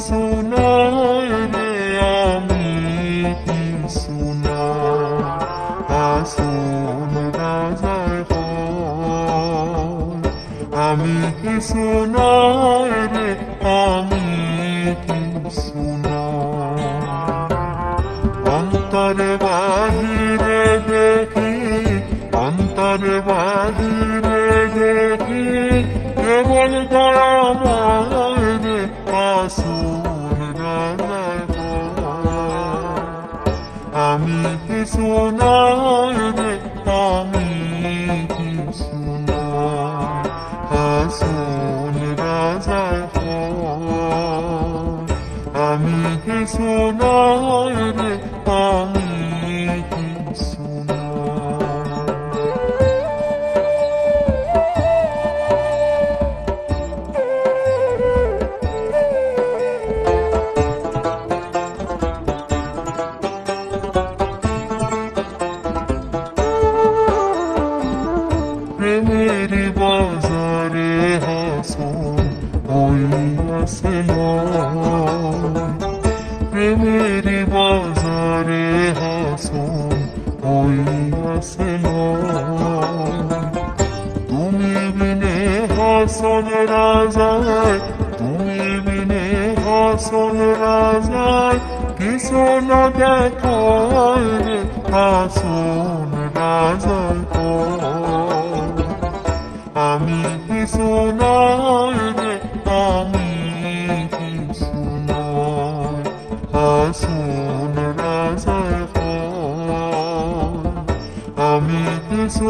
আমি কি শোনাই রে আমি শোনাই আসুন আমি কি শোনাই রে আমি কি শোনাই অন্তরে বাহিরে আমি কি শোনাই রে আমি কি শোনাই আসুন রাজায় হয়। আমি কি শোনাই বাজারে হাসো তুমি বিনে হাসন রাজায় তুমি বিনে হাসন রাজায় কিছু আমি কিছু নাই রে আমি রাসূল রাজা আমি কিছু